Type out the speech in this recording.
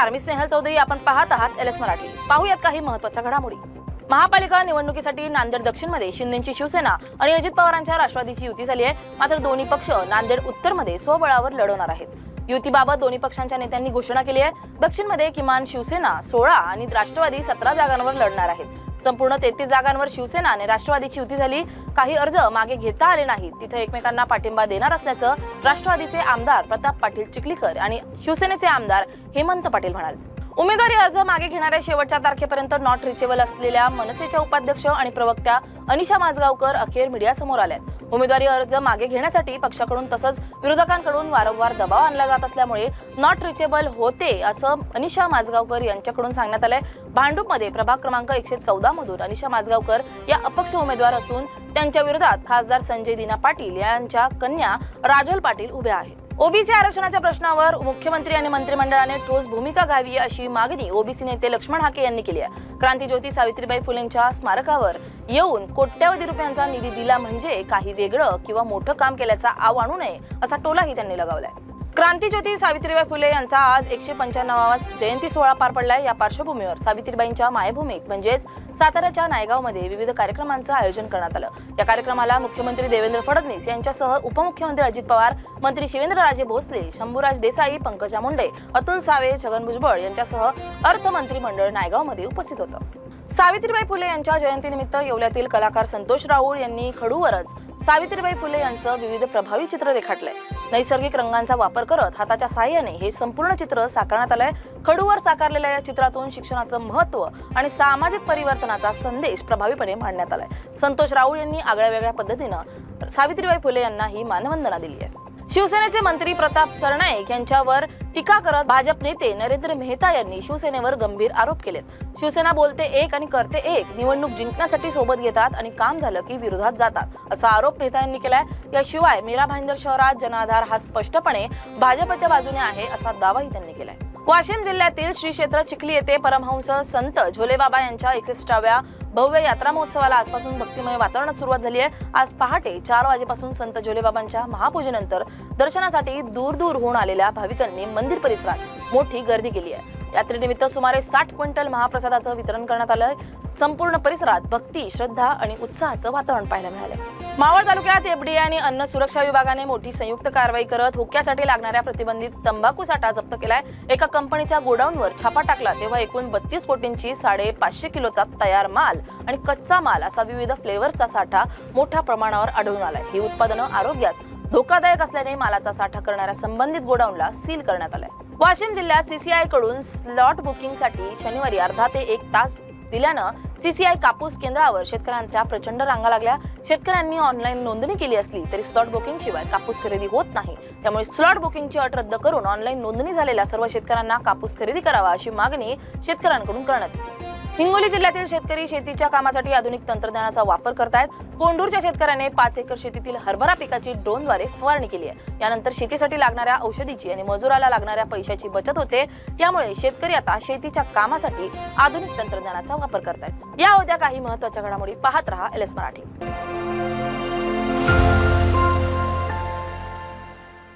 नमस्कार मी स्नेहल चौधरी. आपण पाहत आहात एल एस मराठी. पाहूयात काही महत्त्वाच्या घडामोडी. महापालिका निवडणुकीसाठी नांदेड दक्षिणमध्ये शिंदेची शिवसेना आणि अजित पवारांच्या राष्ट्रवादीची युती झाली आहे. मात्र दोन्ही पक्ष नांदेड उत्तरमध्ये स्वबळावर लढवणार आहेत. युतीबाबत दोन्ही पक्षांच्या नेत्यांनी घोषणा केली आहे. दक्षिणमध्ये किमान शिवसेना सोळा आणि राष्ट्रवादी सतरा जागांवर लढणार आहेत. संपूर्ण तेहतीस जागांवर शिवसेना आणि राष्ट्रवादीची युती झाली. काही अर्ज मागे घेता आले नाहीत. तिथे एकमेकांना पाठिंबा देणार असल्याचं राष्ट्रवादीचे आमदार प्रताप पाटील चिखलीकर आणि शिवसेनेचे आमदार हेमंत पाटील म्हणाले. उमेदवारी अर्ज मागे घेणाऱ्या शेवटच्या तारखेपर्यंत नॉट रिचेबल असलेल्या मनसेच्या उपाध्यक्ष आणि प्रवक्त्या अनिशा माजगावकर अखेर मीडियासमोर आल्यात. उमेदवारी अर्ज मागे घेण्यासाठी पक्षाकडून तसंच विरोधकांकडून वारंवार दबाव आणला जात असल्यामुळे नॉट रिचेबल होते असं अनिशा माजगावकर यांच्याकडून सांगण्यात आलंय. भांडूपमध्ये प्रभाग क्रमांक एकशे चौदा मधून अनिशा माजगावकर या अपक्ष उमेदवार असून त्यांच्या विरोधात खासदार संजय दिना पाटील यांच्या कन्या राजल पाटील उभ्या आहेत. ओबीसी आरक्षणाच्या प्रश्नावर मुख्यमंत्री आणि मंत्रिमंडळाने ठोस भूमिका घ्यावी अशी मागणी ओबीसी नेते लक्ष्मण हाके यांनी केली आहे. क्रांतीज्योती सावित्रीबाई फुलेंच्या स्मारकावर येऊन कोट्यावधी रुपयांचा निधी दिला म्हणजे काही वेगळं किंवा मोठं काम केल्याचा आव आणू नये असा टोलाही त्यांनी लगावलाय. क्रांतीज्योती सावित्रीबाई फुले यांचा आज एकशे पंच्याण्णवावा जयंती सोहळा पार पडलाय. या पार्श्वभूमीवर सावित्रीबाईंच्या मायभूमीत म्हणजेच साताऱ्याच्या नायगावमध्ये विविध कार्यक्रमांचं आयोजन करण्यात आलं. या कार्यक्रमाला मुख्यमंत्री देवेंद्र फडणवीस यांच्यासह उपमुख्यमंत्री अजित पवार मंत्री शिवेंद्रराजे भोसले शंभूराज देसाई पंकजा मुंडे अतुल सावे छगन भुजबळ यांच्यासह अर्थमंत्री मंडळ नायगावमध्ये उपस्थित होतं. सावित्रीबाई फुले यांच्या जयंतीनिमित्त येवल्यातील कलाकार संतोष राऊळ यांनी खडूवरच सावित्रीबाई फुले यांचं विविध प्रभावी चित्र रेखाटलंय. नैसर्गिक रंगांचा वापर करत हाताच्या साह्याने हे संपूर्ण चित्र साकारण्यात आलंय. खडूवर साकारलेल्या या चित्रातून शिक्षणाचं महत्त्व आणि सामाजिक परिवर्तनाचा संदेश प्रभावीपणे मांडण्यात आलाय. संतोष राऊळ यांनी आगळ्या वेगळ्या पद्धतीनं सावित्रीबाई फुले यांना ही मानवंदना दिली आहे. शिवसेनेचे मंत्री प्रताप सरनाईक यांच्यावर टीका करत भाजप नेते नरेंद्र मेहता यांनी शिवसेनेवर गंभीर आरोप केलेत. शिवसेना बोलते एक आणि करते एक निवडणूक जिंकण्यासाठी सोबत घेतात आणि काम झालं की विरोधात जातात असा आरोप मेहता यांनी केलाय. याशिवाय मीरा भाईंदर शहरात जनाधार हा स्पष्टपणे भाजपच्या बाजूने आहे असा दावाही त्यांनी केलाय. वाशिम जिल्ह्यातील श्री क्षेत्र चिखली येथे परमहंस संत झोलेबाबा यांच्या एकसष्टाव्या भव्य यात्रा महोत्सवाला आजपासून भक्तिमय वातावरणात सुरुवात झाली आहे. आज पहाटे चार वाजेपासून संत झोलेबाबांच्या महापूजेनंतर दर्शनासाठी दूर दूरहून आलेल्या भाविकांनी मंदिर परिसरात मोठी गर्दी केली आहे. यात्रेनिमित्त सुमारे साठ क्विंटल महाप्रसादाचं वितरण करण्यात आलं संपूर्ण परिसरात भक्ती श्रद्धा आणि उत्साहाचं वातावरण पाहायला मिळालं मावळ तालुक्यात एफडीए आणि अन्न सुरक्षा विभागाने मोठी संयुक्त कारवाई करत हुक्क्यासाठी लागणाऱ्या प्रतिबंधित तंबाखू साठा जप्त केलाय. एका कंपनीच्या गोडाऊनवर छापा टाकला तेव्हा एकूण बत्तीस कोटींची साडे पाचशे किलोचा तयार माल आणि कच्चा माल असा विविध फ्लेवरचा साठा मोठ्या प्रमाणावर आढळून आलाय. ही उत्पादनं आरोग्यास धोकादायक असल्याने मालाचा साठा करणाऱ्या संबंधित गोडाऊनला सील करण्यात आलाय. वाशिम जिल्ह्यात सीसीआयकडून स्लॉट बुकिंगसाठी शनिवारी अर्धा ते एक तास दिल्यानं सीसीआय कापूस केंद्रावर शेतकऱ्यांच्या प्रचंड रांगा लागल्या. शेतकऱ्यांनी ऑनलाईन नोंदणी केली असली तरी स्लॉट बुकिंग शिवाय कापूस खरेदी होत नाही. त्यामुळे स्लॉट बुकिंगची अट रद्द करून ऑनलाईन नोंदणी झालेल्या सर्व शेतकऱ्यांना कापूस खरेदी करावा अशी मागणी शेतकऱ्यांकडून करण्यात येते. हिंगोली जिल्ह्यातील शेतकरी शेतीच्या कामासाठी आधुनिक तंत्रज्ञानाचा वापर करतायत. कोंडूरच्या शेतकऱ्याने पाच एकर शेतीतील हरभरा पिकाची ड्रोनद्वारे फवारणी केली आहे. यानंतर शेतीसाठी लागणाऱ्या औषधीची आणि मजुराला लागणाऱ्या पैशाची बचत होते. यामुळे शेतकरी आता शेतीच्या कामासाठी आधुनिक तंत्रज्ञानाचा वापर करतायत. या होत्या काही महत्त्वाच्या घडामोडी. पाहत रहा एल एस मराठी.